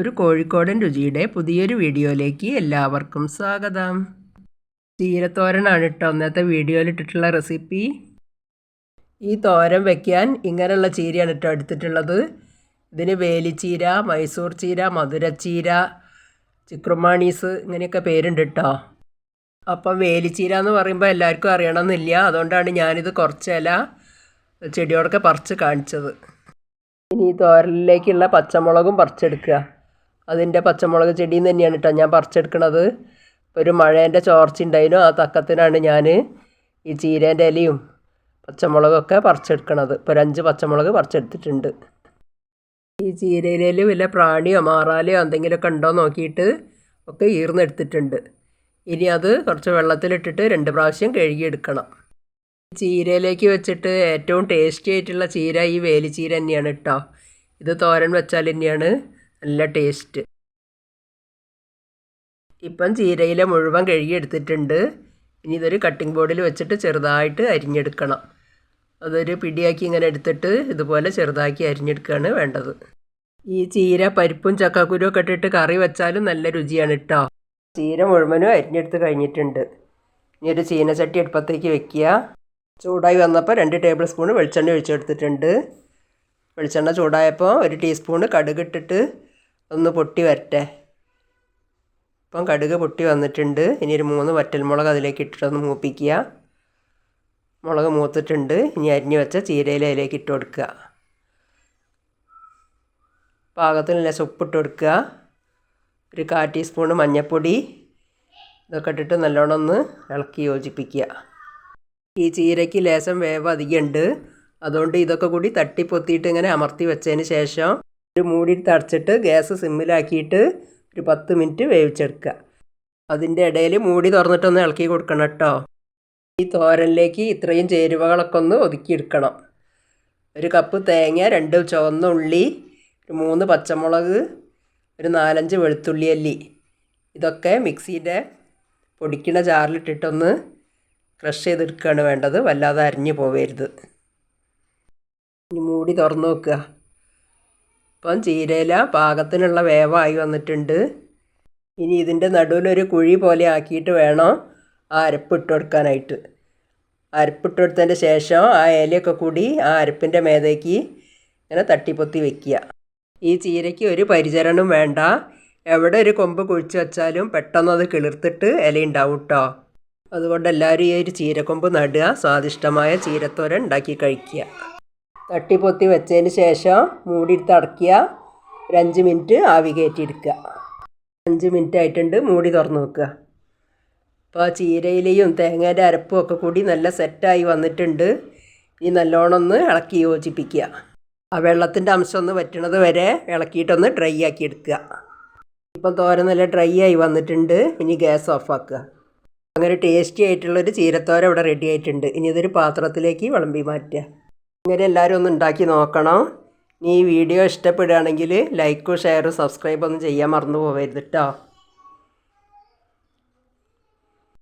ഒരു കോഴിക്കോടൻ രുചിയുടെ പുതിയൊരു വീഡിയോയിലേക്ക് എല്ലാവർക്കും സ്വാഗതം. ചീരത്തോരനാണ് കേട്ടോ അന്നത്തെ വീഡിയോയിൽ ഇട്ടിട്ടുള്ള റെസിപ്പി. ഈ തോരൻ വയ്ക്കാൻ ഇങ്ങനെയുള്ള ചീരയാണ് കേട്ടോ എടുത്തിട്ടുള്ളത്. ഇതിന് വേലിച്ചീര മൈസൂർ ചീര മധുരച്ചീര ചിക്രുമാണീസ് ഇങ്ങനെയൊക്കെ പേരുണ്ട് കേട്ടോ അപ്പം വേലിച്ചീര എന്ന് പറയുമ്പോൾ എല്ലാവർക്കും അറിയണമെന്നില്ല. അതുകൊണ്ടാണ് ഞാനിത് കുറച്ച് ഇല ചെടിയോടൊക്കെ പറിച്ച് കാണിച്ചത്. ഇനി ഈ തോരലിലേക്കുള്ള പച്ചമുളകും പറിച്ചെടുക്കുക. അതിന്റെ പച്ചമുളക് ചെടിയിൽ നിന്ന് തന്നെയാണ് കേട്ടോ ഞാൻ പറിച്ചെടുക്കണത്. ഇപ്പോൾ ഒരു മഴേന്റെ ചോർച്ച ഉണ്ടായിരുന്നു ആ തക്കത്തിനാണ് ഞാൻ ഈ ചീരേന്റെ ഇലയും പച്ചമുളകൊക്കെ പറിച്ചെടുക്കണത്. ഇപ്പോൾ ഒരു അഞ്ച് പച്ചമുളക് പറിച്ചെടുത്തിട്ടുണ്ട്. ഈ ചീരയിലേൽ വല്ല പ്രാണിയോ മാറാലയോ എന്തെങ്കിലുമൊക്കെ ഉണ്ടോ നോക്കിയിട്ട് ഒക്കെ ഈർന്നെടുത്തിട്ടുണ്ട്. ഇനി അത് കുറച്ച് വെള്ളത്തിലിട്ടിട്ട് രണ്ട് പ്രാവശ്യം കഴുകിയെടുക്കണം. ചീരയിലേക്ക് വെച്ചിട്ട് ഏറ്റവും ടേസ്റ്റി ആയിട്ടുള്ള ചീര ഈ വേലിച്ചീര തന്നെയാണ് കേട്ടോ ഇത് തോരൻ വെച്ചാൽ തന്നെയാണ്. നല്ല ടേസ്റ്റ്. ഇപ്പം ചീരയില മുഴുവൻ കഴുകിയെടുത്തിട്ടുണ്ട്. ഇനി ഇതൊരു കട്ടിംഗ് ബോർഡിൽ വെച്ചിട്ട് ചെറുതായിട്ട് അരിഞ്ഞെടുക്കണം. അതൊരു പിടിയാക്കി ഇങ്ങനെ എടുത്തിട്ട് ഇതുപോലെ ചെറുതാക്കി അരിഞ്ഞെടുക്കുകയാണ് വേണ്ടത്. ഈ ചീര പരിപ്പും ചക്കക്കുരും ഒക്കെ ഇട്ടിട്ട് കറി വെച്ചാലും നല്ല രുചിയാണ് കേട്ടോ ചീര മുഴുവനും അരിഞ്ഞെടുത്ത് കഴിഞ്ഞിട്ടുണ്ട്. ഇനി ഒരു ചീനച്ചട്ടി അടുപ്പത്തേക്ക് വെക്കുക. ചൂടായി വന്നപ്പോൾ രണ്ട് ടേബിൾ സ്പൂൺ വെളിച്ചെണ്ണ ഒഴിച്ചെടുത്തിട്ടുണ്ട്. വെളിച്ചെണ്ണ ചൂടായപ്പോൾ ഒരു ടീസ്പൂണ് കടുക് ഇട്ടിട്ട് ഒന്ന് പൊട്ടി വരട്ടെ. ഇപ്പം കടുക് പൊട്ടി വന്നിട്ടുണ്ട്. ഇനി ഒരു മൂന്ന് വറ്റൽമുളക് അതിലേക്ക് ഇട്ടിട്ടൊന്ന് മൂപ്പിക്കുക. മുളക് മൂത്തിട്ടുണ്ട്. ഇനി അരിഞ്ഞ് വെച്ച ചീരയിൽ അതിലേക്ക് ഇട്ട് കൊടുക്കുക. പാകത്തിന് സുപ്പ് ഉപ്പിട്ട് കൊടുക്കുക. ഒരു കാ ടീസ്പൂൺ മഞ്ഞൾപ്പൊടി ഇതൊക്കെ ഇട്ടിട്ട് നല്ലോണം ഒന്ന് ഇളക്കി യോജിപ്പിക്കുക. ഈ ചീരയ്ക്ക് ലേശം വേവ് അധികമുണ്ട്. അതുകൊണ്ട് ഇതൊക്കെ കൂടി തട്ടിപ്പൊത്തിയിട്ട് ഇങ്ങനെ അമർത്തി വെച്ചതിന് ശേഷം ഒരു മൂടി തടച്ചിട്ട് ഗ്യാസ് സിമ്മിലാക്കിയിട്ട് ഒരു പത്ത് മിനിറ്റ് വേവിച്ചെടുക്കുക. അതിന്റെ ഇടയിൽ മൂടി തുറന്നിട്ടൊന്ന് ഇളക്കി കൊടുക്കണം കേട്ടോ. ഈ തോരനിലേക്ക് ഇത്രയും ചേരുവകളൊക്കെ ഒന്ന് ഒതുക്കിയെടുക്കണം. ഒരു കപ്പ് തേങ്ങ രണ്ട് ചുവന്ന ഉള്ളി ഒരു മൂന്ന് പച്ചമുളക് ഒരു നാലഞ്ച് വെളുത്തുള്ളി അല്ലി. ഇതൊക്കെ മിക്സിയുടെ പൊടിക്കുന്ന ജാറിലിട്ടിട്ടൊന്ന് ക്രഷ് ചെയ്തെടുക്കുകയാണ് വേണ്ടത്. വല്ലാതെ അരിഞ്ഞു പോവരുത്. ഇനി മൂടി തുറന്നു നോക്കുക. ഇപ്പം ചീരയില പാകത്തിനുള്ള വേവായി വന്നിട്ടുണ്ട്. ഇനി ഇതിന്റെ നടുവിലൊരു കുഴി പോലെ ആക്കിയിട്ട് വേണം ആ അരപ്പ് ഇട്ട് കൊടുക്കാനായിട്ട്. അരപ്പിട്ട് കൊടുത്തതിന്റെ ശേഷം ആ ഇലയൊക്കെ കൂടി ആ അരപ്പിന്റെ മേതേക്ക് ഇങ്ങനെ തട്ടിപ്പൊത്തി വെക്കുക. ഈ ചീരയ്ക്ക് ഒരു പരിചരണം വേണ്ട. എവിടെ ഒരു കൊമ്പ് കുഴിച്ച് വെച്ചാലും പെട്ടെന്ന് അത് കിളിർത്തിട്ട് ഇല ഉണ്ടാവും കേട്ടോ അതുകൊണ്ട് എല്ലാവരും ഈ ഒരു ചീരക്കൊമ്പ് നടുക. സ്വാദിഷ്ടമായ ചീരത്തോരൻ ഉണ്ടാക്കി കഴിക്കുക. തട്ടിപ്പൊത്തി വെച്ചതിന് ശേഷം മൂടിയിട്ട് അടക്കിയ ഒരു അഞ്ച് മിനിറ്റ് ആവി കയറ്റിയെടുക്കുക. അഞ്ച് മിനിറ്റ് ആയിട്ടുണ്ട് മൂടി തുറന്ന് വെക്കുക അപ്പോൾ ചീരയിലയും തേങ്ങേന്റെ അരപ്പും ഒക്കെ കൂടി നല്ല സെറ്റായി വന്നിട്ടുണ്ട്. ഇനി നല്ലോണം ഒന്ന് ഇളക്കി യോജിപ്പിക്കുക. ആ വെള്ളത്തിന്റെ അംശം ഒന്ന് വറ്റണത് വരെ ഇളക്കിയിട്ടൊന്ന് ഡ്രൈ ആക്കി എടുക്കുക. ഇപ്പം തോരൻ നല്ല ഡ്രൈ ആയി വന്നിട്ടുണ്ട്. ഇനി ഗ്യാസ് ഓഫ് ആക്കുക. അങ്ങനെ ടേസ്റ്റി ആയിട്ടുള്ളൊരു ചീരത്തോര ഇവിടെ റെഡി ആയിട്ടുണ്ട്. ഇനി ഇതൊരു പാത്രത്തിലേക്ക് വിളമ്പി മാറ്റുക. ഇങ്ങനെ എല്ലാവരും ഒന്ന് ഉണ്ടാക്കി നോക്കണം. ഈ വീഡിയോ ഇഷ്ടപ്പെടുകയാണെങ്കിൽ ലൈക്കും ഷെയറും സബ്സ്ക്രൈബൊന്നും ചെയ്യാൻ മറന്നു പോകരുത് കേട്ടോ